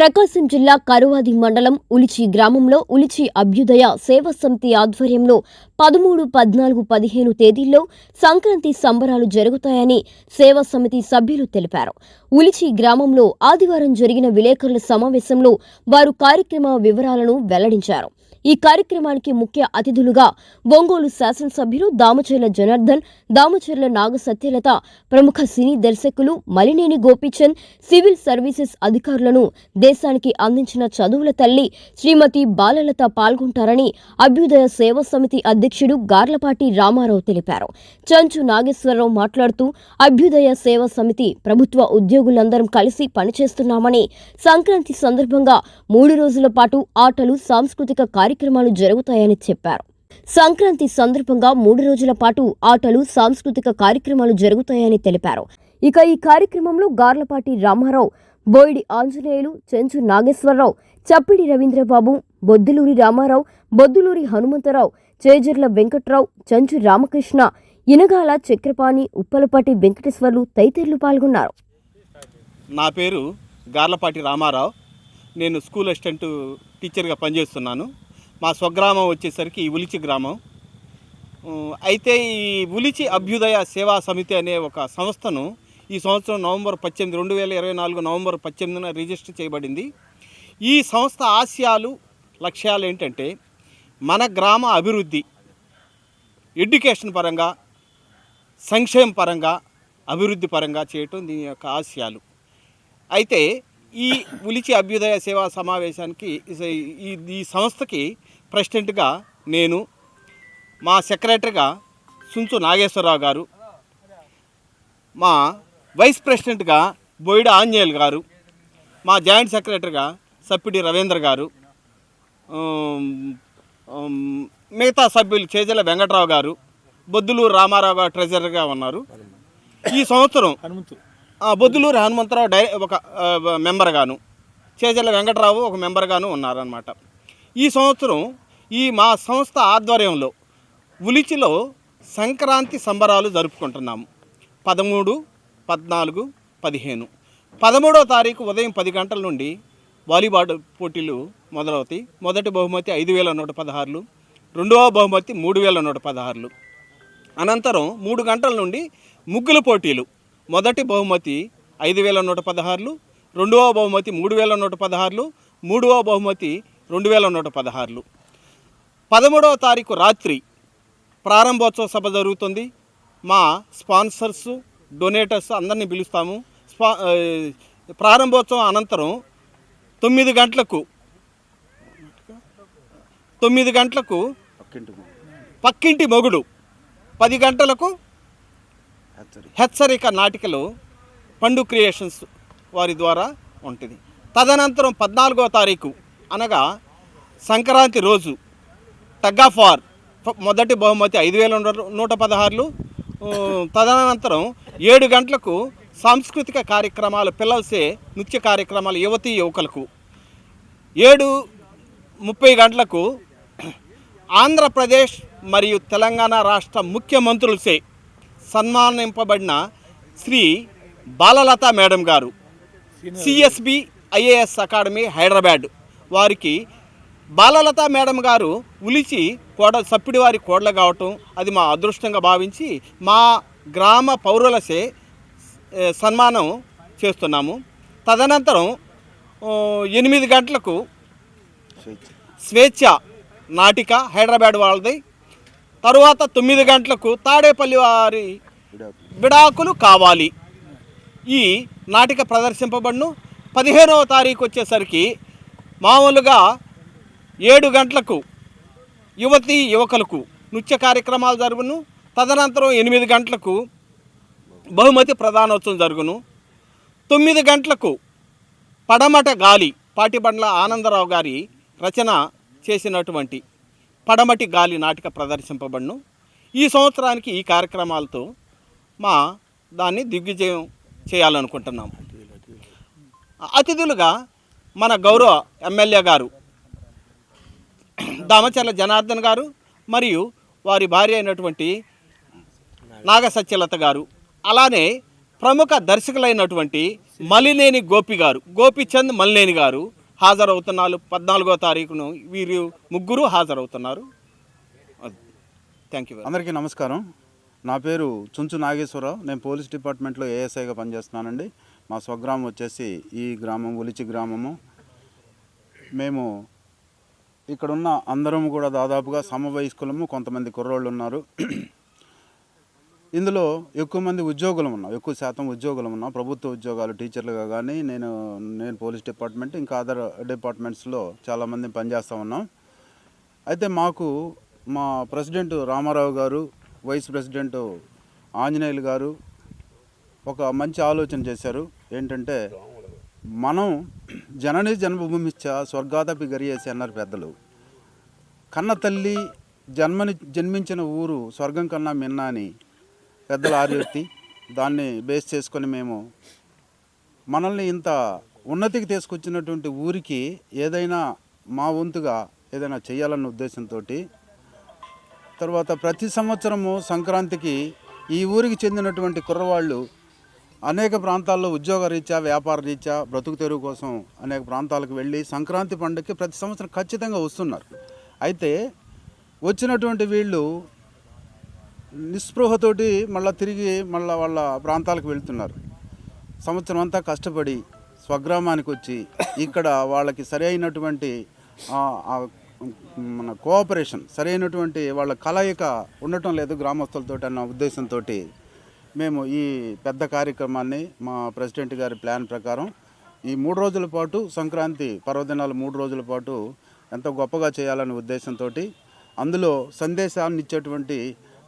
ప్రకాశం జిల్లా కరువాది మండలం ఉలిచి గ్రామంలో ఉలిచి అభ్యుదయ సేవా సమితి ఆధ్వర్యంలో పదమూడు పద్నాలుగు పదిహేను తేదీల్లో సంక్రాంతి సంబరాలు జరుగుతాయని సేవా సమితి సభ్యులు తెలిపారు. ఉలిచి గ్రామంలో ఆదివారం జరిగిన విలేకరుల సమావేశంలో వారు కార్యక్రమ వివరాలను వెల్లడించారు. ఈ కార్యక్రమానికి ముఖ్య అతిథులుగా ఒంగోలు శాసనసభ్యులు దామచర్ల జనార్దన్ దామచర్ల నాగ సత్యలత ప్రముఖ సినీ దర్శకులు మలినేని గోపీచంద్ సివిల్ సర్వీసెస్ అధికారులను దేశానికి అందించిన చదువుల తల్లి శ్రీమతి బాలలత పాల్గొంటారని అభ్యుదయ సేవా సమితి అధ్యక్షుడు గార్లపాటి రామారావు తెలిపారు. చంచు నాగేశ్వరరావు మాట్లాడుతూ అభ్యుదయ సేవా సమితి ప్రభుత్వ ఉద్యోగులందరం కలిసి పనిచేస్తున్నామని సంక్రాంతి సందర్భంగా మూడు రోజుల పాటు ఆటలు సాంస్కృతిక కార్యక్రమాలు కార్యక్రమాలు జరుగుతాయని చెప్పారు. సంక్రాంతి సందర్భంగా మూడు రోజుల పాటు ఆటలు సాంస్కృతిక కార్యక్రమాలు జరుగుతాయని తెలిపారు. ఇక ఈ కార్యక్రమంలో గార్లపాటి రామారావు బోయిడి ఆంజనేయులు చెంచు నాగేశ్వరరావు చప్పిడి రవీంద్రబాబు బొద్దులూరి రామారావు బొద్దులూరి హనుమంతరావు చేజర్ల వెంకట్రావు చెంచు రామకృష్ణ ఇనగాల చక్రపాణి ఉప్పలపాటి వెంకటేశ్వర్లు తదితరులు పాల్గొన్నారు. నా పేరు గార్లపాటి రామారావు. నేను స్కూల్ అసిస్టెంట్ టీచర్గా పనిచేస్తున్నాను. మా స్వగ్రామం వచ్చేసరికి ఈ ఉలిచి గ్రామం. అయితే ఈ ఉలిచి అభ్యుదయ సేవా సమితి అనే ఒక సంస్థను ఈ సంవత్సరం నవంబర్ పద్దెనిమిది రెండు వేల ఇరవై నాలుగు నవంబర్ పద్దెనిమిదిన రిజిస్టర్ చేయబడింది. ఈ సంస్థ ఆశయాలు లక్ష్యాలు ఏంటంటే మన గ్రామ అభివృద్ధి ఎడ్యుకేషన్ పరంగా సంక్షేమ పరంగా అభివృద్ధి పరంగా చేయటం దీని యొక్క ఆశయాలు. అయితే ఈ ఉలిచి అభ్యుదయ సేవా సమావేశానికి ఈ సంస్థకి ప్రెసిడెంట్గా నేను మా సెక్రటరీగా సుంచు నాగేశ్వరరావు గారు మా వైస్ ప్రెసిడెంట్గా బోయిడ ఆంజనేయులు గారు మా జాయింట్ సెక్రటరీగా సప్పిడి రవీంద్ర గారు మిగతా సభ్యులు చేజల వెంకట్రావు గారు బొద్దులూరు రామారావు గారు ట్రెజరర్గా ఉన్నారు. ఈ సంవత్సరం బొద్దులూరు హనుమంతరావు డై ఒక మెంబర్గాను చేజల వెంకట్రావు ఒక మెంబర్గాను ఉన్నారనమాట ఈ సంవత్సరం ఈ మా సంస్థ ఆధ్వర్యంలో ఉలిచిలో సంక్రాంతి సంబరాలు జరుపుకుంటున్నాము. పదమూడు పద్నాలుగు పదిహేను. పదమూడవ తారీఖు ఉదయం పది గంటల నుండి వాలీబాల్ పోటీలు మొదలవుతాయి. మొదటి బహుమతి ఐదు వేల నూట పదహారులు రెండవ బహుమతి మూడు వేల నూట పదహారులు. అనంతరం మూడు గంటల నుండి ముగ్గుల పోటీలు. మొదటి బహుమతి ఐదు వేల నూట పదహారులు రెండవ బహుమతి మూడు వేల నూట పదహారులు మూడవ బహుమతి రెండు వేల నూట పదహారులు. పదమూడవ తారీఖు రాత్రి ప్రారంభోత్సవ సభ జరుగుతుంది. మా స్పాన్సర్స్ డొనేటర్స్ అందరినీ పిలుస్తాము. స్పా ప్రారంభోత్సవం అనంతరం తొమ్మిది గంటలకు తొమ్మిది గంటలకు పక్కింటి మొగుడు. పది గంటలకు హెచ్చరిక. నాటికలు పండు క్రియేషన్స్ వారి ద్వారా ఉంటుంది. తదనంతరం పద్నాలుగో తారీఖు అనగా సంక్రాంతి రోజు ఫ- మొదటి బహుమతి ఐదు వేల నూట పదహారులు తదనంతరం ఏడు గంటలకు సాంస్కృతిక కార్యక్రమాలు పిల్లలసే నృత్య కార్యక్రమాలు యువతీ యువకులకు. ఏడు ముప్పై గంటలకు ఆంధ్రప్రదేశ్ మరియు తెలంగాణ రాష్ట్ర ముఖ్యమంత్రులసే సన్మానింపబడిన శ్రీ బాలలత మేడం గారు. CSB IAS academy Hyderabad. వారికి బాలలత మేడం గారు ఉలిచి కోడ సప్పిడి వారి కోడలు కావటం అది మా అదృష్టంగా భావించి మా గ్రామ పౌరులసే సన్మానం చేస్తున్నాము. తదనంతరం ఎనిమిది గంటలకు స్వేచ్ఛ నాటిక హైదరాబాద్ వాళ్ళది. తరువాత తొమ్మిది గంటలకు తాడేపల్లి వారి విడాకులు కావాలి. ఈ నాటిక ప్రదర్శింపబడును. పదిహేనవ తారీఖు వచ్చేసరికి మామూలుగా ఏడు గంటలకు యువతి యువకులకు నృత్య కార్యక్రమాలు జరుగును. తదనంతరం ఎనిమిది గంటలకు బహుమతి ప్రధానోత్సవం జరుగును. తొమ్మిది గంటలకు పడమట గాలి పాటిబండ్ల ఆనందరావు గారి రచన చేసినటువంటి పడమటి గాలి నాటిక ప్రదర్శింపబడును. ఈ సంవత్సరానికి ఈ కార్యక్రమాలతో మా దాన్ని దిగ్విజయం చేయాలనుకుంటున్నాము. అతిథులుగా మన గౌరవ ఎమ్మెల్యే గారు దామచర్ల జనార్దన్ గారు మరియు వారి భార్య అయినటువంటి నాగసత్యలత గారు అలానే ప్రముఖ దర్శకులైనటువంటి మలినేని గోపి గారు గోపిచంద్ మలినేని గారు హాజరవుతున్నారు. పద్నాలుగో తారీఖును వీరు ముగ్గురు హాజరవుతున్నారు. థ్యాంక్ యూ అందరికీ నమస్కారం. నా పేరు చుంచు నాగేశ్వరరావు. నేను పోలీస్ డిపార్ట్మెంట్లో ఏఎస్ఐగా పనిచేస్తున్నానండి. మా స్వగ్రామం వచ్చేసి ఈ గ్రామం ఉలిచి గ్రామము. మేము ఇక్కడున్న అందరం కూడా దాదాపుగా సమవయస్కులము కొంతమంది కుర్రోళ్ళు ఉన్నారు ఇందులో ఎక్కువ మంది ఉద్యోగులు ఉన్నాం ఎక్కువ శాతం ఉద్యోగులు ఉన్నాం. ప్రభుత్వ ఉద్యోగాలు టీచర్లుగా కానీ నేను నేను పోలీస్ డిపార్ట్మెంట్ ఇంకా అదర్ డిపార్ట్మెంట్స్లో చాలామంది పనిచేస్తూ ఉన్నాం. అయితే మాకు మా ప్రెసిడెంట్ రామారావు గారు వైస్ ప్రెసిడెంట్ ఆంజనేయులు గారు ఒక మంచి ఆలోచన చేశారు. ఏంటంటే మనం జనని జన్మభూమిశ్చ స్వర్గాదపి గరియేసి అన్నారు పెద్దలు. కన్న తల్లి జన్మని జన్మించిన ఊరు స్వర్గం కన్నా మిన్న అని పెద్దల ఆర్యోక్తి దాన్ని బేస్ చేసుకొని మేము మనల్ని ఇంత ఉన్నతికి తీసుకొచ్చినటువంటి ఊరికి ఏదైనా మా వంతుగా ఏదైనా చేయాలన్న ఉద్దేశంతో తర్వాత ప్రతి సంవత్సరము సంక్రాంతికి ఈ ఊరికి చెందినటువంటి కుర్రవాళ్ళు అనేక ప్రాంతాల్లో ఉద్యోగ రీత్యా వ్యాపార రీత్యా బ్రతుకు తెరువు కోసం అనేక ప్రాంతాలకు వెళ్ళి సంక్రాంతి పండుగకి ప్రతి సంవత్సరం ఖచ్చితంగా వస్తున్నారు. అయితే వచ్చినటువంటి వీళ్ళు నిస్పృహతోటి మళ్ళీ తిరిగి మళ్ళీ వాళ్ళ ప్రాంతాలకు వెళ్తున్నారు. సంవత్సరం అంతా కష్టపడి స్వగ్రామానికి వచ్చి ఇక్కడ వాళ్ళకి సరి అయినటువంటి మన కోఆపరేషన్ సరైనటువంటి వాళ్ళ కలయిక ఉండటం లేదు గ్రామస్తులతో అన్న ఉద్దేశంతో మేము ఈ పెద్ద కార్యక్రమాన్ని మా ప్రెసిడెంట్ గారి ప్లాన్ ప్రకారం ఈ మూడు రోజుల పాటు సంక్రాంతి పర్వదినాలు మూడు రోజుల పాటు ఎంతో గొప్పగా చేయాలనే ఉద్దేశంతో అందులో సందేశాన్ని ఇచ్చేటువంటి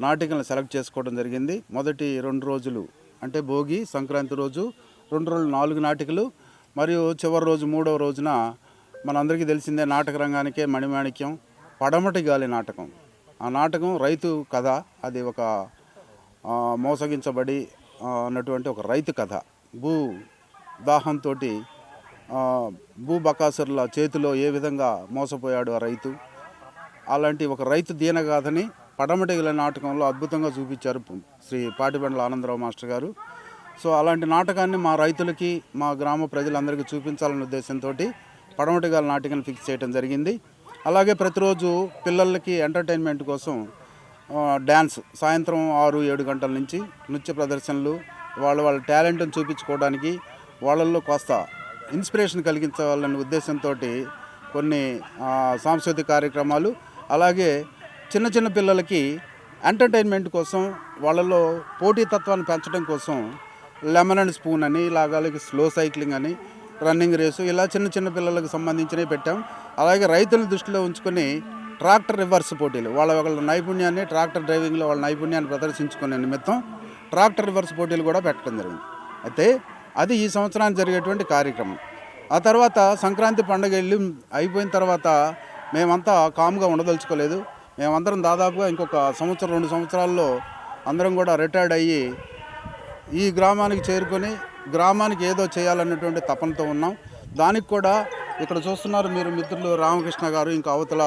నాటికలను సెలెక్ట్ చేసుకోవడం జరిగింది. మొదటి రెండు రోజులు అంటే భోగి సంక్రాంతి రోజు రెండు రోజులు నాలుగు నాటికలు మరియు చివరి రోజు మూడవ రోజున మనందరికీ తెలిసిందే నాటక రంగానికే మణిమాణిక్యం పడమటి గాలి నాటకం. ఆ నాటకం రైతు కథ అది ఒక మోసగించబడి అన్నటువంటి ఒక రైతు కథ. భూ దాహంతో భూ బకాసురుల చేతిలో ఏ విధంగా మోసపోయాడు ఆ రైతు? అలాంటి ఒక రైతు దీనగాథని పడమటిగల నాటకంలో అద్భుతంగా చూపించారు శ్రీ పాటిబండ్ల ఆనందరావు మాస్టర్ గారు. సో అలాంటి నాటకాన్ని మా రైతులకి మా గ్రామ ప్రజలందరికీ చూపించాలనే ఉద్దేశంతో పడమటిగల నాటకాన్ని ఫిక్స్ చేయడం జరిగింది. అలాగే ప్రతిరోజు పిల్లలకి ఎంటర్టైన్మెంట్ కోసం డ్యాన్స్ సాయంత్రం ఆరు ఏడు గంటల నుంచి నృత్య ప్రదర్శనలు వాళ్ళ వాళ్ళ టాలెంట్ని చూపించుకోవడానికి వాళ్ళల్లో కాస్త ఇన్స్పిరేషన్ కలిగించాలనే ఉద్దేశంతో కొన్ని సాంస్కృతిక కార్యక్రమాలు అలాగే చిన్న చిన్న పిల్లలకి ఎంటర్టైన్మెంట్ కోసం వాళ్ళలో పోటీతత్వాన్ని పెంచడం కోసం లెమన్ అండ్ స్పూన్ అని ఇలాగ స్లో సైక్లింగ్ అని రన్నింగ్ రేసు ఇలా చిన్న చిన్న పిల్లలకు సంబంధించినవి పెట్టాం. అలాగే రైతులను దృష్టిలో ఉంచుకొని ట్రాక్టర్ రివర్స్ పోటీలు. వాళ్ళ ఒకళ్ళ నైపుణ్యాన్ని ట్రాక్టర్ డ్రైవింగ్లో వాళ్ళ నైపుణ్యాన్ని ప్రదర్శించుకునే నిమిత్తం ట్రాక్టర్ రివర్స్ పోటీలు కూడా పెట్టడం జరిగింది. అయితే అది ఈ సంవత్సరానికి జరిగేటువంటి కార్యక్రమం. ఆ తర్వాత సంక్రాంతి పండుగ వెళ్ళి అయిపోయిన తర్వాత మేమంతా కామ్గా ఉండదలుచుకోలేదు. మేమందరం దాదాపుగా ఇంకొక సంవత్సరం రెండు సంవత్సరాల్లో అందరం కూడా రిటైర్డ్ అయ్యి ఈ గ్రామానికి చేరుకొని గ్రామానికి ఏదో చేయాలన్నటువంటి తపనతో ఉన్నాం. దానికి కూడా ఇక్కడ చూస్తున్నారు మీరు మిత్రులు రామకృష్ణ గారు ఇంకా అవతల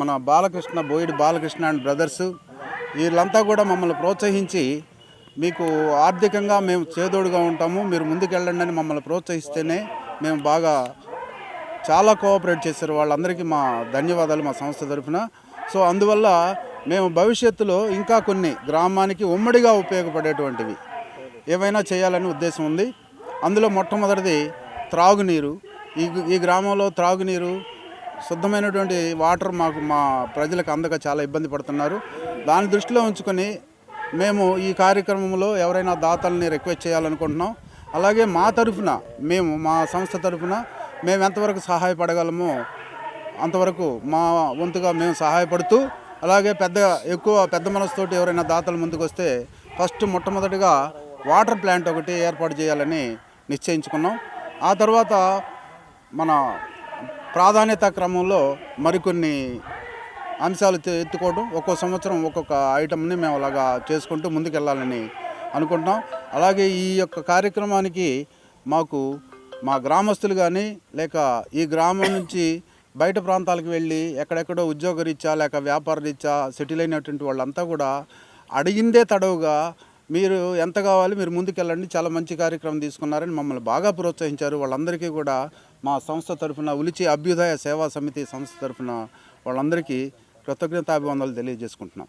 మన బాలకృష్ణ బోయిడి బాలకృష్ణ అండ్ బ్రదర్స్ వీళ్ళంతా కూడా మమ్మల్ని ప్రోత్సహించి మీకు ఆర్థికంగా మేము చేదోడుగా ఉంటాము. మీరు ముందుకెళ్ళండి అని మమ్మల్ని ప్రోత్సహిస్తేనే మేము బాగా చాలా కోఆపరేట్ చేశారు. వాళ్ళందరికీ మా ధన్యవాదాలు మా సంస్థ తరఫున. సో అందువల్ల మేము భవిష్యత్తులో ఇంకా కొన్ని గ్రామానికి ఉమ్మడిగా ఉపయోగపడేటువంటివి ఏవైనా చేయాలని ఉద్దేశం ఉంది. అందులో మొట్టమొదటిది త్రాగునీరు. ఈ ఈ గ్రామంలో త్రాగునీరు శుద్ధమైనటువంటి వాటర్ మాకు మా ప్రజలకు అందక చాలా ఇబ్బంది పడుతున్నారు. దాని దృష్టిలో ఉంచుకొని మేము ఈ కార్యక్రమంలో ఎవరైనా దాతల్ని రిక్వెస్ట్ చేయాలనుకుంటున్నాం. అలాగే మా తరఫున మేము మా సంస్థ తరఫున మేము ఎంతవరకు సహాయపడగలమో అంతవరకు మా వంతుగా మేము సహాయపడుతూ అలాగే పెద్ద ఎక్కువ పెద్ద మనసుతోటి ఎవరైనా దాతలు ముందుకు వస్తే ఫస్ట్ మొట్టమొదటిగా వాటర్ ప్లాంట్ ఒకటి ఏర్పాటు చేయాలని నిశ్చయించుకున్నాం. ఆ తర్వాత మన ప్రాధాన్యత క్రమంలో మరికొన్ని అంశాలు ఎత్తుకోవడం ఒక్కో సంవత్సరం ఒక్కొక్క ఐటమ్ని మేము అలాగా చేసుకుంటూ ముందుకెళ్ళాలని అనుకుంటున్నాం. అలాగే ఈ యొక్క కార్యక్రమానికి మాకు మా గ్రామస్తులు కానీ లేక ఈ గ్రామం నుంచి బయట ప్రాంతాలకు వెళ్ళి ఎక్కడెక్కడో ఉద్యోగ రీత్యా లేక వ్యాపార రీత్యా సెటిల్ అయినటువంటి వాళ్ళంతా కూడా అడిగిందే తడవుగా మీరు ఎంత కావాలి మీరు ముందుకెళ్ళండి. చాలా మంచి కార్యక్రమం తీసుకున్నారని మమ్మల్ని బాగా ప్రోత్సహించారు. వాళ్ళందరికీ కూడా మా సంస్థ తరఫున ఉలిచి అభ్యుదయ సేవా సమితి సంస్థ తరఫున వాళ్ళందరికీ కృతజ్ఞతాభివందనలు తెలియజేసుకుంటున్నాం.